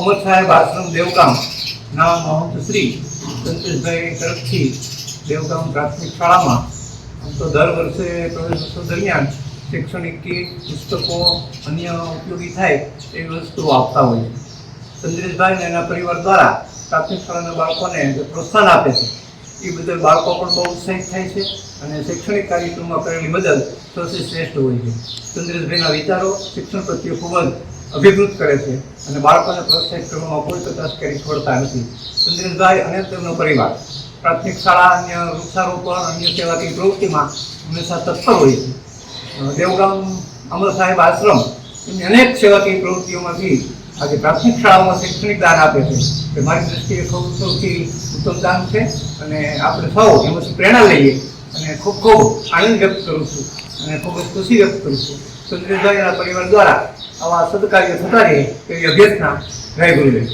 અમર સાહેબ આશ્રમ દેવગામ ના મહંત શ્રી સંતોષભાઈ તરફથી દેવગામ પ્રાથમિક શાળામાં. આમ તો દર વર્ષે પ્રવેશોત્સવ દરમિયાન શૈક્ષણિક કીટ પુસ્તકો, અન્ય ઉપયોગી થાય એવી વસ્તુઓ આપતા હોય છે. સંતોષભાઈ અને એના પરિવાર દ્વારા પ્રાથમિક શાળાના બાળકોને પ્રોત્સાહન આપે છે, એ બદલ બાળકો પણ બહુ ઉત્સાહિત થાય છે અને શૈક્ષણિક કાર્યક્રમમાં કરેલી મદદ સૌથી શ્રેષ્ઠ હોય છે. ચંદ્રેશભાઈના વિચારો શિક્ષણ પ્રત્યે ખૂબ જ અભિભૂત કરે છે અને બાળકોને પ્રોત્સાહિત કરવામાં કોઈ કચાશ કરી છોડતા નથી. સુંદરેશભાઈ અને તેમનો પરિવાર પ્રાથમિક શાળા અન્ય વૃક્ષારોપણ, અન્ય સેવાકીય પ્રવૃત્તિમાં હંમેશા તત્પર હોય છે. દેવગામ અમર સાહેબ આશ્રમ એમની અનેક સેવાકીય પ્રવૃત્તિઓમાંથી આજે પ્રાથમિક શાળાઓમાં શૈક્ષણિક દાન આપે છે. તે મારી દ્રષ્ટિએ ખૂબ સૌથી ઉત્તમ દાન છે અને આપણે સૌ એમાંથી પ્રેરણા લઈએ અને ખૂબ ખૂબ આનંદ વ્યક્ત કરું છું અને ખૂબ જ ખુશી વ્યક્ત કરું છું. ચંદ્રેશભાઈ પરિવાર દ્વારા આવા સદકાર્ય થતા રહે એવી અભ્યર્થના જય ગુરુદેવ